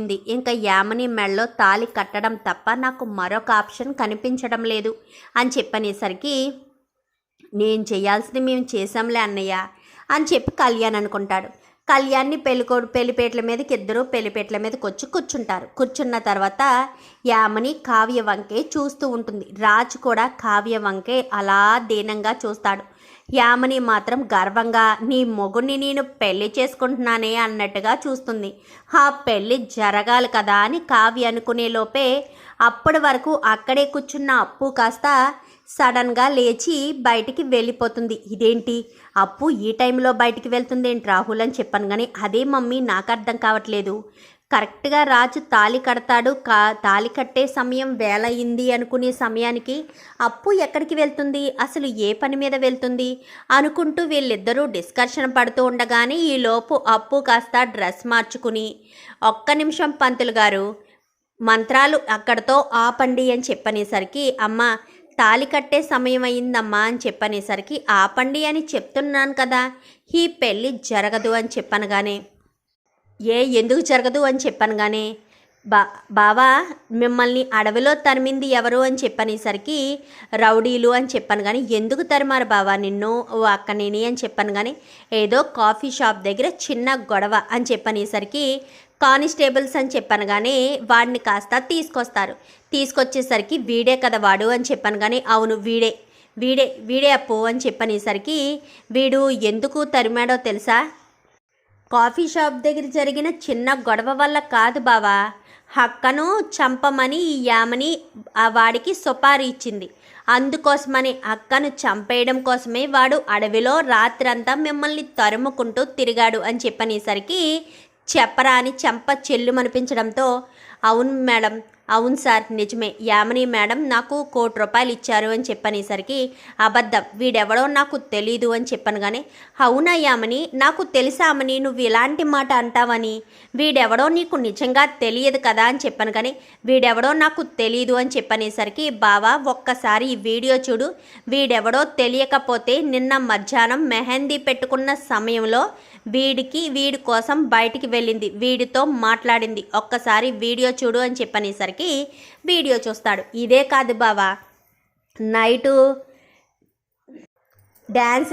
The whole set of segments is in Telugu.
ఉంది. ఇంకా యామని మెళ్ళలో తాలి కట్టడం తప్ప నాకు మరొక ఆప్షన్ కనిపించడం లేదు అని చెప్పనేసరికి నేను చేయాల్సింది మేము చేసాంలే అన్నయ్య అని చెప్పి కళ్యాణ్ అనుకుంటాడు. కళ్యాణ్ని పెళ్ళికోడు పెళ్ళిపేటల మీదకి ఇద్దరు పెళ్ళిపేటల మీదకి వచ్చి కూర్చుంటారు. కూర్చున్న తర్వాత యామని కావ్య వంకే చూస్తూ ఉంటుంది. రాజు కూడా కావ్య వంకే అలా దీనంగా చూస్తాడు. యామని మాత్రం గర్వంగా నీ మొగుడిని నేను పెళ్ళి చేసుకుంటున్నానే అన్నట్టుగా చూస్తుంది. ఆ పెళ్ళి జరగాలి కదా అని కావ్య అనుకునే లోపే అప్పటి వరకు అక్కడే కూర్చున్న అప్పు కాస్త సడన్గా లేచి బయటికి వెళ్ళిపోతుంది. ఇదేంటి? అప్పు ఈ టైంలో బయటికి వెళ్తుంది ఏంటి రాహుల్ అని చెప్పాను కానీ అదే మమ్మీ నాకు అర్థం కావట్లేదు. కరెక్ట్గా రాజు తాలి కడతాడు. కా తాలి కట్టే సమయం వేల అనుకునే సమయానికి అప్పు ఎక్కడికి వెళ్తుంది? అసలు ఏ పని మీద వెళ్తుంది? అనుకుంటూ వీళ్ళిద్దరూ డిస్కషన్ పడుతూ ఉండగానే ఈ లోపు అప్పు కాస్త డ్రెస్ మార్చుకుని ఒక్క నిమిషం పంతులు గారు మంత్రాలు అక్కడతో ఆపండి అని చెప్పనేసరికి అమ్మ తాలి కట్టే సమయం అయిందమ్మా అని చెప్పనేసరికి ఆపండి అని చెప్తున్నాను కదా ఈ పెళ్ళి జరగదు అని చెప్పనగానే ఏ ఎందుకు జరగదు అని చెప్పాను కానీ బా బావా మిమ్మల్ని అడవిలో తరిమింది ఎవరు అని చెప్పనేసరికి రౌడీలు అని చెప్పాను కానీ ఎందుకు తరిమారు బావా నిన్ను ఓ అక్కనేని అని చెప్పాను కానీ ఏదో కాఫీ షాప్ దగ్గర చిన్న గొడవ అని చెప్పనేసరికి కానిస్టేబుల్స్ అని చెప్పాను కానీ వాడిని కాస్త తీసుకొస్తారు. తీసుకొచ్చేసరికి వీడే కదా వాడు అని చెప్పాను కానీ అవును వీడే వీడే వీడే అప్పు అని చెప్పనేసరికి వీడు ఎందుకు తరిమాడో తెలుసా? కాఫీ షాప్ దగ్గర జరిగిన చిన్న గొడవ వల్ల కాదు బావా. హక్కను చంపమని ఈ యామని ఆ వాడికి సుపారీ ఇచ్చింది. అందుకోసమని అక్కను చంపేయడం కోసమే వాడు అడవిలో రాత్రంతా మిమ్మల్ని తరుముకుంటూ తిరిగాడు అని చెప్పనేసరికి చెప్పరా అని చెంప చెల్లుమనిపించడంతో అవును మేడం అవును సార్ నిజమే. యామిని మేడం నాకు కోటి రూపాయలు ఇచ్చారు అని చెప్పనేసరికి అబద్ధం. వీడెవడో నాకు తెలీదు అని చెప్పాను కానీ అవునా యామని? నాకు తెలుసామని నువ్వు ఇలాంటి మాట అంటావని? వీడెవడో నీకు నిజంగా తెలియదు కదా అని చెప్పాను కానీ వీడెవడో నాకు తెలీదు అని చెప్పనేసరికి బావా ఒక్కసారి ఈ వీడియో చూడు. వీడెవడో తెలియకపోతే నిన్న మధ్యాహ్నం మెహందీ పెట్టుకున్న సమయంలో వీడికి వీడి కోసం బయటికి వెళ్ళింది. వీడితో మాట్లాడింది. ఒక్కసారి వీడియో చూడు అని చెప్పనేసరికి వీడియో చూస్తాడు. ఇదే కాదు బావా. నైటు డ్యాన్స్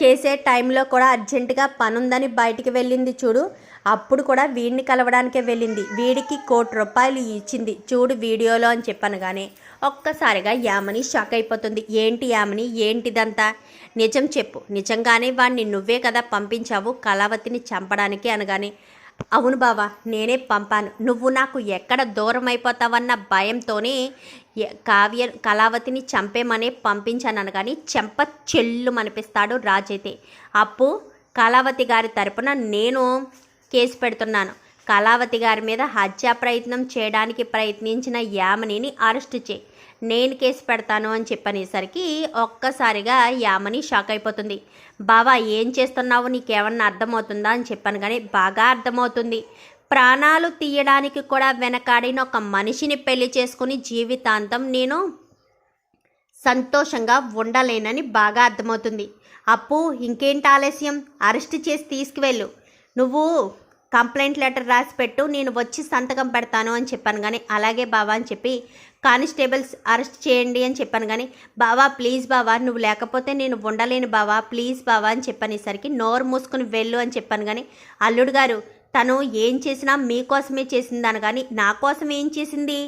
చేసే టైంలో కూడా అర్జెంటుగా పనుందని బయటికి వెళ్ళింది చూడు. అప్పుడు కూడా వీడిని కలవడానికే వెళ్ళింది. వీడికి కోటి రూపాయలు ఇచ్చింది. చూడు వీడియోలో అని చెప్పాను కానీ ఒక్కసారిగా యామని షాక్ అయిపోతుంది. ఏంటి యామని? ఏంటిదంతా? నిజం చెప్పు. నిజంగానే వాడిని నువ్వే కదా పంపించావు కళావతిని చంపడానికి అనగానే అవును బావా నేనే పంపాను. నువ్వు నాకు ఎక్కడ దూరం అయిపోతావన్న భయంతోనే కావ్య కళావతిని చంపేమనే పంపించాను అనగాని చెంప చెల్లు మనిపిస్తాడు రాజైతే. అప్పు కళావతి గారి తరపున నేను కేసు పెడుతున్నాను. కళావతి గారి మీద హత్యా ప్రయత్నం చేయడానికి ప్రయత్నించిన యామనిని అరెస్ట్ చేయి నేను కేసు పెడతాను అని చెప్పనేసరికి ఒక్కసారిగా యామని షాక్ అయిపోతుంది. బావా ఏం చేస్తున్నావు? నీకేమన్నా అర్థమవుతుందా అని చెప్పాను కానీ బాగా అర్థమవుతుంది. ప్రాణాలు తీయడానికి కూడా వెనకాడిన ఒక మనిషిని పెళ్ళి చేసుకుని జీవితాంతం నేను సంతోషంగా ఉండలేనని బాగా అర్థమవుతుంది. అప్పు ఇంకేంటి ఆలస్యం? అరెస్ట్ చేసి తీసుకువెళ్ళు. నువ్వు కంప్లైంట్ లెటర్ రాసి పెట్టు నేను వచ్చి సంతకం పెడతాను అని చెప్పాను కానీ అలాగే బావా అని చెప్పి కానిస్టేబుల్స్ అరెస్ట్ చేయండి అని చెప్పాను కానీ బావా ప్లీజ్ బావా నువ్వు లేకపోతే నేను ఉండలేను బావా ప్లీజ్ బావా అని చెప్పనేసరికి నోరు మూసుకుని వెళ్ళు అని చెప్పాను కానీ అల్లుడు గారు తను ఏం చేసినా మీకోసమే చేసిందని కానీ నా కోసం ఏం చేసింది?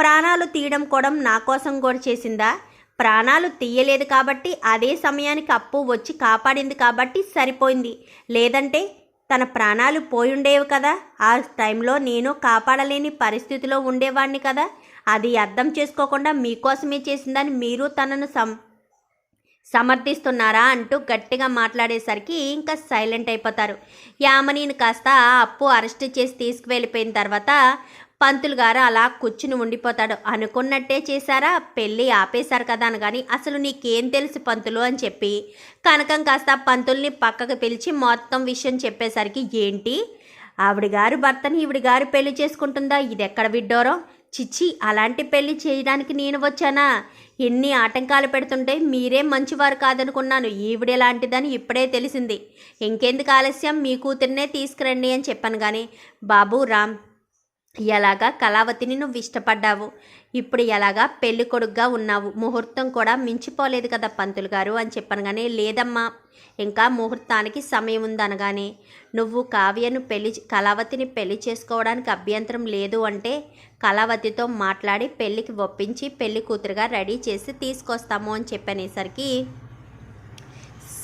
ప్రాణాలు తీయడం కూడా నా కోసం కూడా చేసిందా? ప్రాణాలు తీయలేదు కాబట్టి అదే సమయానికి అప్పు వచ్చి కాపాడింది కాబట్టి సరిపోయింది. లేదంటే తన ప్రాణాలు పోయుండేవి కదా? ఆ టైంలో నేను కాపాడలేని పరిస్థితిలో ఉండేవాడిని కదా? అది అర్థం చేసుకోకుండా మీకోసమే చేసిందని మీరు తనను సం సమర్థిస్తున్నారా అంటూ గట్టిగా మాట్లాడేసరికి ఇంకా సైలెంట్ అయిపోతారు. యామనీని కాస్త అప్పు అరెస్ట్ చేసి తీసుకువెళ్ళిపోయిన తర్వాత పంతులు గారు అలా కూర్చుని ఉండిపోతాడు. అనుకున్నట్టే చేశారా? పెళ్ళి ఆపేశారు కదా అని కానీ అసలు నీకేం తెలుసు పంతులు అని చెప్పి. కనకం కాస్త పంతుల్ని పక్కకు పిలిచి మొత్తం విషయం చెప్పేసరికి ఏంటి? ఆవిడ గారు భర్తని ఈవిడ గారు పెళ్ళి చేసుకుంటుందా? ఇది ఎక్కడ విడ్డోరం? చిచ్చి అలాంటి పెళ్ళి చేయడానికి నేను వచ్చానా? ఎన్ని ఆటంకాలు పెడుతుంటే మీరే మంచివారు కాదనుకున్నాను. ఈవిడెలాంటిదని ఇప్పుడే తెలిసింది. ఇంకెందుకు ఆలస్యం? మీ కూతురినే తీసుకురండి అని చెప్పాను కానీ బాబు రామ్ ఎలాగా కళావతిని నువ్వు ఇష్టపడ్డావు? ఇప్పుడు ఎలాగా పెళ్ళి కొడుగ్గా ఉన్నావు? ముహూర్తం కూడా మించిపోలేదు కదా పంతులు గారు అని చెప్పాను కానీ లేదమ్మా. ఇంకా ముహూర్తానికి సమయం ఉందనగానే నువ్వు కావ్యను పెళ్ళి కళావతిని పెళ్ళి చేసుకోవడానికి అభ్యంతరం లేదు అంటే కళావతితో మాట్లాడి పెళ్ళికి ఒప్పించి పెళ్ళి కూతురుగా రెడీ చేసి తీసుకొస్తాము అని చెప్పనేసరికి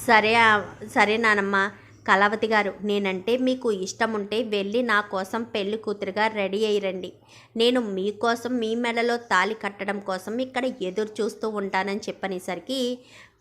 సరే సరే నానమ్మ. కళావతి గారు నేనంటే మీకు ఇష్టం ఉంటే వెళ్ళి నా కోసం పెళ్ళి కూతురుగా రెడీ అయ్యిరండి నేను మీకోసం మీ మెడలో తాళి కట్టడం కోసం ఇక్కడ ఎదురు చూస్తూ ఉంటానని చెప్పనేసరికి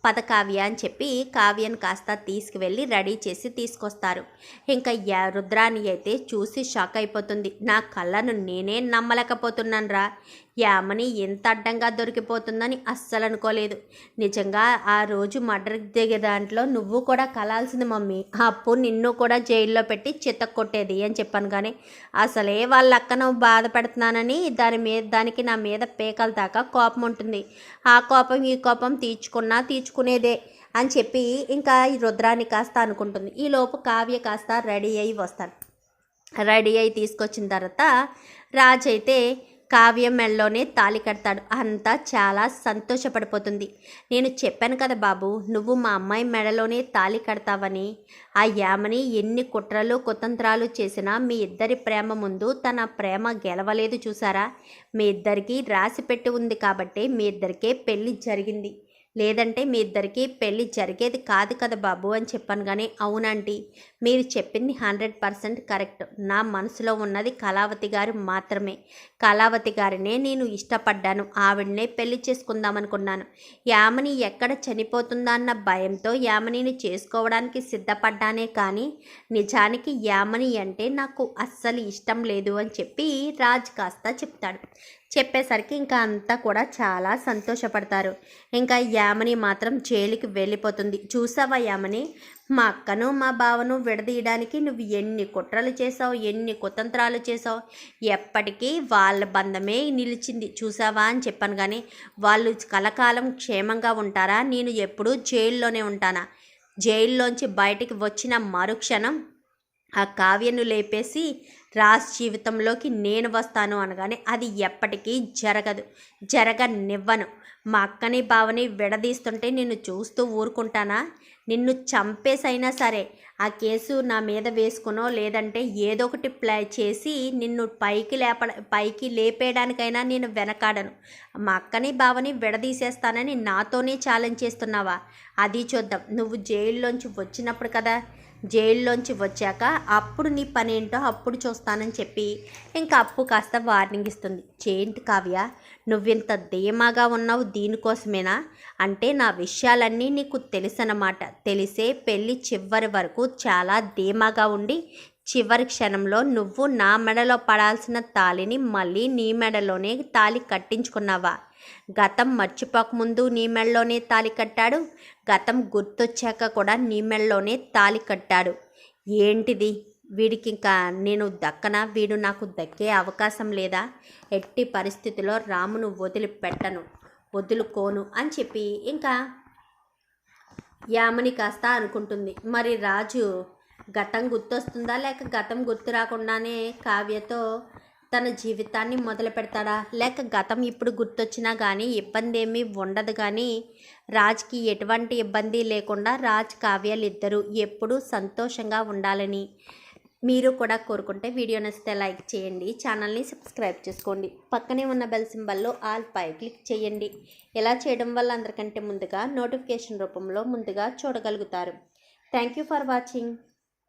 పద కావ్య అని చెప్పి కావ్యను కాస్త తీసుకువెళ్ళి రెడీ చేసి తీసుకొస్తారు. ఇంకా యా- రుద్రాని అయితే చూసి షాక్ అయిపోతుంది. నా కళ్ళను నేనే నమ్మలేకపోతున్నాను రా యామని ఎంత అడ్డంగా దొరికిపోతుందని అస్సలు అనుకోలేదు. నిజంగా ఆ రోజు మర్డర్ దిగే దాంట్లో నువ్వు కూడా కలాల్సింది మమ్మీ. అప్పుడు నిన్ను కూడా జైల్లో పెట్టి చిత్త కొట్టేది అని చెప్పాను కానీ అసలే వాళ్ళ అక్కను బాధ పెడుతున్నానని దాని మీద దానికి నా మీద పేకల దాకా కోపం ఉంటుంది. ఆ కోపం ఈ కోపం తీర్చుకున్నా తీర్చుకునేదే అని చెప్పి ఇంకా ఈ రుద్రాన్ని కాస్త అనుకుంటుంది. ఈలోపు కావ్య కాస్త రెడీ అయ్యి వస్తాడు. రెడీ అయి తీసుకొచ్చిన తర్వాత రాజైతే అయితే కావ్య మెళ్ళలోనే తాళి కడతాడు. అంతా చాలా సంతోషపడిపోతుంది. నేను చెప్పాను కదా బాబు నువ్వు మా అమ్మాయి మెడలోనే తాళి కడతావని. ఆ యామని ఎన్ని కుట్రలు కుతంత్రాలు చేసినా మీ ఇద్దరి ప్రేమ ముందు తన ప్రేమ గెలవలేదు చూసారా? మీ ఇద్దరికీ రాసి పెట్టి ఉంది కాబట్టి మీ ఇద్దరికే పెళ్ళి జరిగింది. లేదంటే మీ ఇద్దరికి పెళ్ళి జరిగేది కాదు కదా బాబు అని చెప్పాను కానీ అవునంటీ? మీరు చెప్పింది హండ్రెడ్ పర్సెంట్ కరెక్ట్. నా మనసులో ఉన్నది కళావతి గారు మాత్రమే. కళావతి గారినే నేను ఇష్టపడ్డాను. ఆవిడనే పెళ్ళి చేసుకుందామనుకున్నాను. యామని ఎక్కడ చనిపోతుందా అన్న భయంతో యామనిని చేసుకోవడానికి సిద్ధపడ్డానే కానీ నిజానికి యామని అంటే నాకు అస్సలు ఇష్టం లేదు అని చెప్పి రాజ్ కాస్త చెప్తాడు. చెప్పేసరికి ఇంకా అంతా కూడా చాలా సంతోషపడతారు. ఇంకా యామని మాత్రం జైలుకి వెళ్ళిపోతుంది. చూసావా యామని? మా అక్కను మా బావను విడదీయడానికి నువ్వు ఎన్ని కుట్రలు చేసావు ఎన్ని కుతంత్రాలు చేసావు ఎప్పటికీ వాళ్ళ బంధమే నిలిచింది. చూసావా అని చెప్పాను కానీ వాళ్ళు కలకాలం క్షేమంగా ఉంటారా? నేను ఎప్పుడూ జైల్లోనే ఉంటానా? జైల్లోంచి బయటికి వచ్చిన మరుక్షణం ఆ కావ్యను లేపేసి రాజ్ జీవితంలోకి నేను వస్తాను అనగానే అది ఎప్పటికీ జరగదు. జరగనివ్వను. మా అక్కని బావని విడదీస్తుంటే నిన్ను చూస్తూ ఊరుకుంటానా? నిన్ను చంపేసైనా సరే ఆ కేసు నా మీద వేసుకునో లేదంటే ఏదో ఒకటి ప్లే చేసి నిన్ను పైకి లేప పైకి లేపేయడానికైనా నేను వెనకాడను. మా అక్కని బావని విడదీసేస్తానని నాతోనే ఛాలెంజ్ చేస్తున్నావా? అది చూద్దాం. నువ్వు జైల్లోంచి వచ్చినప్పుడు కదా జైల్లోంచి వచ్చాక అప్పుడు నీ పని ఏంటో అప్పుడు చూస్తానని చెప్పి ఇంకా అప్పు కాస్త వార్నింగ్ ఇస్తుంది. చేంటి కావ్య నువ్వింత ధీమాగా ఉన్నావు దీనికోసమేనా? అంటే నా విషయాలన్నీ నీకు తెలుసన్నమాట. తెలిసే పెళ్ళి చివరి వరకు చాలా ధీమాగా ఉండి చివరి క్షణంలో నువ్వు నా మెడలో పడాల్సిన తాళిని మళ్ళీ నీ మెడలోనే తాళి కట్టించుకున్నావా? గతం మర్చిపోకముందు నీ మెడలోనే తాళి కట్టాడు. గతం గుర్తొచ్చాక కూడా నీ మెడలోనే తాళి కట్టాడు. ఏంటిది? వీడికి ఇంకా నేను దక్కన? వీడు నాకు దక్కే అవకాశం లేదా? ఎట్టి పరిస్థితిలో రామును వదిలిపెట్టను. వదులుకోను అని చెప్పి ఇంకా యామని కాస్త అనుకుంటుంది. మరి రాజు గతం గుర్తొస్తుందా? లేక గతం గుర్తు రాకుండానే కావ్యతో తన జీవితాన్ని మొదలు పెడతాడా? లేక గతం ఇప్పుడు గుర్తొచ్చినా కానీ ఇబ్బంది ఏమీ ఉండదు కానీ రాజ్కి ఎటువంటి ఇబ్బంది లేకుండా రాజ్ కావ్యాలు ఇద్దరు ఎప్పుడూ సంతోషంగా ఉండాలని మీరు కూడా కోరుకుంటే వీడియో నచ్చితే లైక్ చేయండి ఛానల్ని సబ్స్క్రైబ్ చేసుకోండి. పక్కనే ఉన్న బెల్ సింబల్లో ఆల్ పై క్లిక్ చేయండి. ఇలా చేయడం వల్ల అందరికంటే ముందుగా నోటిఫికేషన్ రూపంలో ముందుగా చూడగలుగుతారు. Thank you for watching.